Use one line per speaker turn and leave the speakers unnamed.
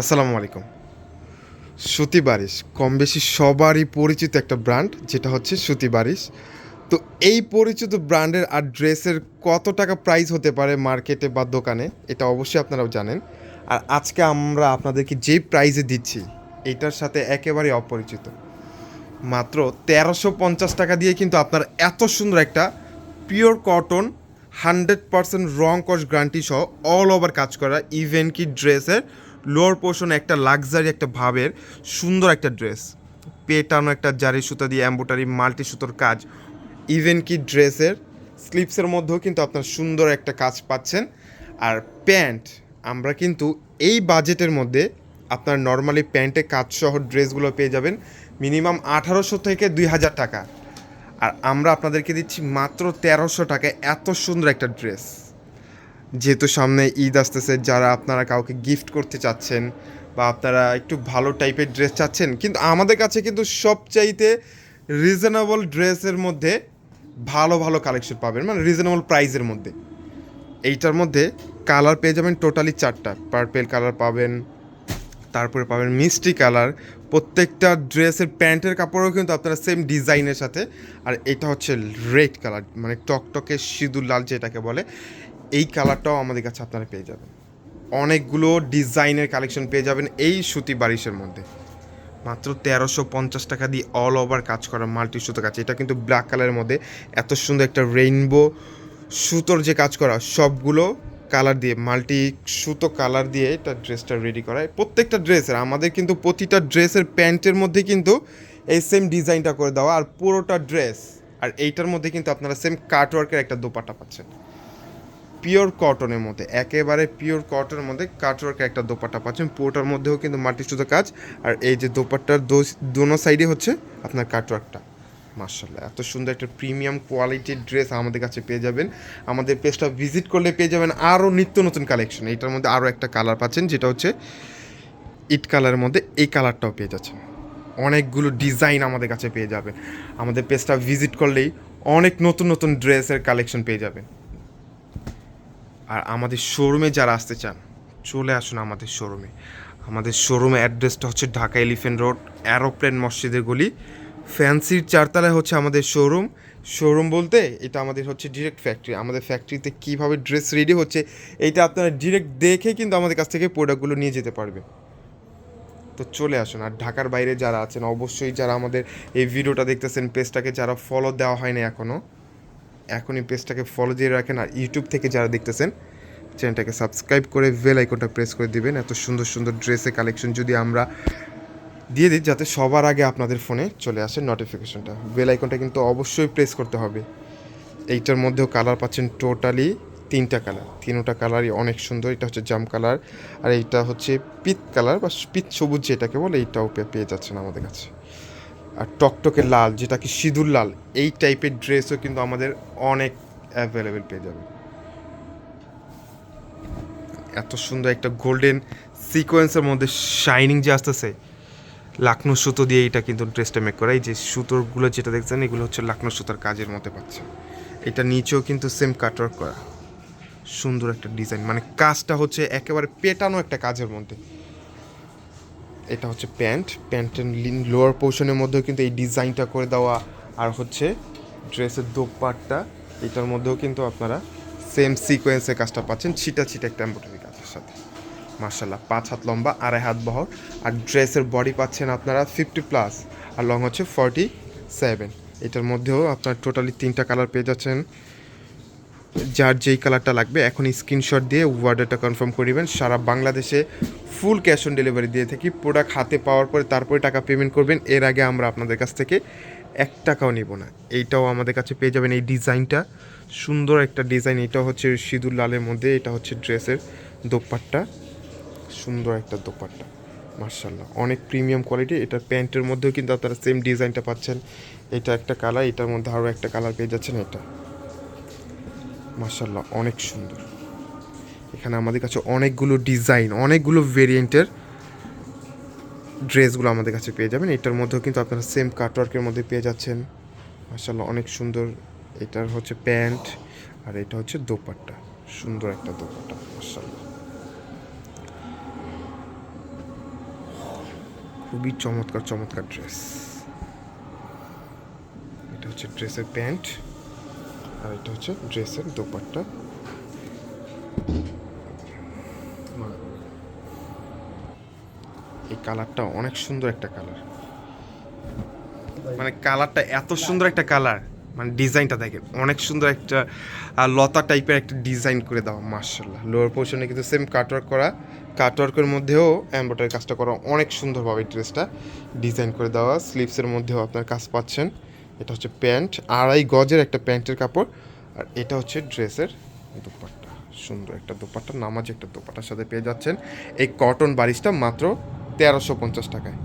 আসসালামু আলাইকুম। সুতি বারিশ কম বেশি সবারই পরিচিত একটা ব্র্যান্ড, যেটা হচ্ছে সুতি বারিশ। তো এই পরিচিত ব্র্যান্ডের আর ড্রেসের কত টাকা প্রাইস হতে পারে মার্কেটে বা দোকানে, এটা অবশ্যই আপনারাও জানেন। আর আজকে আমরা আপনাদেরকে যেই প্রাইজে দিচ্ছি, এটার সাথে একেবারে অপরিচিত। মাত্র তেরোশো পঞ্চাশ টাকা দিয়ে কিন্তু আপনার এত সুন্দর একটা পিওর কটন, হান্ড্রেড পারসেন্ট রং কস গ্যারান্টি সহ অল ওভার কাজ করা ইভেন কি ড্রেসের লোয়ার পোর্শন একটা লাক্সারি একটা ভাবের সুন্দর একটা ড্রেস পেটানো একটা জারি সুতা দিয়ে অ্যাম্বোটারি মাল্টি সুতোর কাজ। ইভেন কি ড্রেসের স্লিপসের মধ্যেও কিন্তু আপনার সুন্দর একটা কাজ পাচ্ছেন। আর প্যান্ট আমরা কিন্তু এই বাজেটের মধ্যে আপনার নর্মালি প্যান্টে কাজ সহ ড্রেসগুলো পেয়ে যাবেন মিনিমাম আঠারোশো থেকে দুই হাজার টাকা। আর আমরা আপনাদেরকে দিচ্ছি মাত্র তেরোশো টাকায় এত সুন্দর একটা ড্রেস যেহেতু সামনে ঈদ আসতেছে, যারা আপনারা কাউকে গিফট করতে চাচ্ছেন বা আপনারা একটু ভালো টাইপের ড্রেস চাচ্ছেন, কিন্তু আমাদের কাছে কিন্তু সবচাইতে রিজনেবল ড্রেসের মধ্যে ভালো ভালো কালেকশন পাবেন মানে রিজনেবল প্রাইসের মধ্যে। এইটার মধ্যে কালার পেয়ে যাবেন টোটালি চারটা। পার্পেল কালার পাবেন, তারপরে পাবেন মিষ্টি কালার প্রত্যেকটা ড্রেসের প্যান্টের কাপড়ও কিন্তু আপনারা সেম ডিজাইনের সাথে, আর এটা হচ্ছে রেড কালার মানে টকটকে সিঁদুর লাল যেটাকে বলে এই কালারটাও আমাদের কাছে আপনারা পেয়ে যাবেন। অনেকগুলো ডিজাইনের কালেকশন পেয়ে যাবেন এই সুতি বারিশের মধ্যে। মাত্র তেরোশো পঞ্চাশ টাকা দিয়ে অল ওভার কাজ করা মাল্টি সুতো কাজ। এটা কিন্তু ব্ল্যাক কালারের মধ্যে এত সুন্দর একটা রেইনবো সুতোর যে কাজ করা, সবগুলো কালার দিয়ে, মাল্টি সুতো কালার দিয়ে এটা ড্রেসটা রেডি করা। হয়। প্রত্যেকটা ড্রেসের আমাদের কিন্তু প্রতিটা ড্রেসের প্যান্টের মধ্যে কিন্তু এই সেম ডিজাইনটা করে দেওয়া। আর পুরোটা ড্রেস আর এইটার মধ্যে কিন্তু আপনারা সেম কাটওয়ার্কের একটা দোপাট্টা পাচ্ছেন। পিওর কটনের মধ্যে, একেবারে পিওর কটনের মধ্যে কাটওয়ার্কের একটা দোপাট্টা পাচ্ছেন। পুরোটার মধ্যেও কিন্তু মাটি সুতো কাজ। আর এই যে দোপাট্টার দোনো সাইডে হচ্ছে আপনার কাটওয়ার্কটা। মার্শাল্লাহ এত সুন্দর একটা প্রিমিয়াম কোয়ালিটির ড্রেস আমাদের কাছে পেয়ে যাবেন। আমাদের পেজটা ভিজিট করলে পেয়ে যাবেন আরও নিত্য নতুন কালেকশন এটার মধ্যে আরও একটা কালার পাচ্ছেন, যেটা হচ্ছে ইট কালারের মধ্যে এই কালারটাও পেয়ে যাচ্ছেন। অনেকগুলো ডিজাইন আমাদের কাছে পেয়ে যাবেন। আমাদের পেজটা ভিজিট করলেই অনেক নতুন নতুন ড্রেসের কালেকশন পেয়ে যাবেন। আর আমাদের শোরুমে যারা আসতে চান, চলে আসুন আমাদের শোরুমে আমাদের শোরুমে অ্যাড্রেসটা হচ্ছে ঢাকা এলিফেন্ট রোড অ্যারোপ্লেন মসজিদের গলি। ফ্যান্সির চারতলায় হচ্ছে আমাদের শোরুম শোরুম বলতে এটা আমাদের হচ্ছে ডিরেক্ট ফ্যাক্টরি আমাদের ফ্যাক্টরিতে কীভাবে ড্রেস রেডি হচ্ছে, এইটা আপনারা ডিরেক্ট দেখে কিন্তু আমাদের কাছ থেকে প্রোডাক্টগুলো নিয়ে যেতে পারবে তো চলে আসুন। আর ঢাকার বাইরে যারা আছেন, অবশ্যই যারা আমাদের এই ভিডিওটা দেখতেছেন পেজটাকে যারা ফলো দেওয়া হয়নি এখনও এখনই পেজটাকে ফলো দিয়ে রাখেন আর ইউটিউব থেকে যারা দেখতেছেন চ্যানেলটাকে সাবস্ক্রাইব করে বেল আইকনটা প্রেস করে দিবেন। এত সুন্দর সুন্দর ড্রেসে কালেকশন যদি আমরা দিয়ে দিই, যাতে সবার আগে আপনাদের ফোনে চলে আসে নোটিফিকেশনটা বেল আইকনটা কিন্তু অবশ্যই প্রেস করতে হবে। এইটার মধ্যেও কালার পাচ্ছেন টোটালি তিনটা কালার তিনোটা কালারই অনেক সুন্দর। এটা হচ্ছে জাম কালার আর এইটা হচ্ছে পিত কালার বা পিত সবুজ যেটাকে বলে, এইটাও পেয়ে যাচ্ছেন আমাদের কাছে। টকটকে লাল যেটা কি সিঁদুর লাল, এই টাইপের ড্রেসও কিন্তু আমাদের অনেক অ্যাভেলেবেল পেয়ে যাবে। এত সুন্দর একটা গোল্ডেন সিকোয়েন্সের মধ্যে শাইনিং যে আসতেছে, লাকনো সুতো দিয়ে এটা কিন্তু ড্রেসটা মেক করা। এই যে সুতোরগুলো যেটা দেখছেন, এগুলো হচ্ছে লাকনো সুতার কাজের মধ্যে পাচ্ছে। এটা নিচেও কিন্তু সেম কাটওয়ার্ক করা। সুন্দর একটা ডিজাইন মানে কাজটা হচ্ছে একেবারে পেটানো একটা কাজের মধ্যে। এটা হচ্ছে প্যান্ট। প্যান্টের লোয়ার পোর্শনের মধ্যেও কিন্তু এই ডিজাইনটা করে দেওয়া। আর হচ্ছে ড্রেসের দোপাট্টা, এটার মধ্যেও কিন্তু আপনারা সেম সিকোয়েন্সের কাজটা পাচ্ছেন। ছিটা ছিটা একটা এম্ব্রয়ডারি কাজের সাথে। মার্শাল্লাহ পাঁচ হাত লম্বা, আড়াই হাত বহর। আর ড্রেসের বডি পাচ্ছেন আপনারা ফিফটি প্লাস আর লং হচ্ছে ফর্টি সেভেন এটার মধ্যেও আপনার টোটালি তিনটা কালার পেয়ে যাচ্ছেন। যার যেই কালারটা লাগবে এখন স্ক্রিনশট দিয়ে ওয়ার্ডারটা কনফার্ম করিবেন সারা বাংলাদেশে ফুল ক্যাশ অন ডেলিভারি দিয়ে থাকি। প্রোডাক্ট হাতে পাওয়ার পরে তারপরে টাকা পেমেন্ট করবেন। এর আগে আমরা আপনাদের কাছ থেকে এক টাকাও নিব না। এইটাও আমাদের কাছে পেয়ে যাবেন এই ডিজাইনটা। সুন্দর একটা ডিজাইন। এটা হচ্ছে সিঁদুর লালের মধ্যে, এটা হচ্ছে ড্রেসের দোপাট্টা। সুন্দর একটা দোপাট্টা। মার্শাল্লাহ অনেক প্রিমিয়াম কোয়ালিটি। এটার প্যান্টের মধ্যেও কিন্তু আপনারা সেম ডিজাইনটা পাচ্ছেন। এটা একটা কালার, এটার মধ্যে আরও একটা কালার পেয়ে যাচ্ছেন এটা। মার্শাল্লাহ অনেক সুন্দর। এখানে আমাদের কাছে অনেকগুলো ডিজাইন, অনেকগুলো ভেরিয়েন্টের ড্রেসগুলো আমাদের কাছে পেয়ে যাবেন। এটার মধ্যেও কিন্তু আপনারা সেম কাটওয়ার্কের মধ্যে পেয়ে যাচ্ছেন। মার্শাল্লাহ অনেক সুন্দর। এটার হচ্ছে প্যান্ট আর এটা হচ্ছে দোপাট্টা। সুন্দর একটা দোপাট্টা মার্শাল্লাহ খুবই চমৎকার চমৎকার ড্রেস। এটা হচ্ছে ড্রেসের প্যান্ট আর এটা হচ্ছে ড্রেসের দোপাট্টা। এই কালারটা অনেক সুন্দর একটা কালার। মানে কালারটা এত সুন্দর একটা কালার। মানে ডিজাইনটা দেখেন, অনেক সুন্দর একটা লতা টাইপের একটা ডিজাইন করে দেওয়া মার্শাল্লাহ লোয়ার পোর্শনে কিন্তু সেম কাটওয়ার্ক করা কাটওয়ার্কের মধ্যেও এমব্রয়ডারি কাজটা করা অনেক সুন্দরভাবে ড্রেসটা ডিজাইন করে দেওয়া। স্লিভসের মধ্যেও আপনার কাজ পাচ্ছেন। এটা হচ্ছে প্যান্ট, আড়াই গজের একটা প্যান্টের কাপড়। আর এটা হচ্ছে ড্রেসের দুপাট্টা। সুন্দর একটা দোপাট্টা, নামাজ একটা দোপাট্টার সাথে পেয়ে যাচ্ছেন। এই কটন বারিশটা মাত্র তেরোশো পঞ্চাশ টাকায়।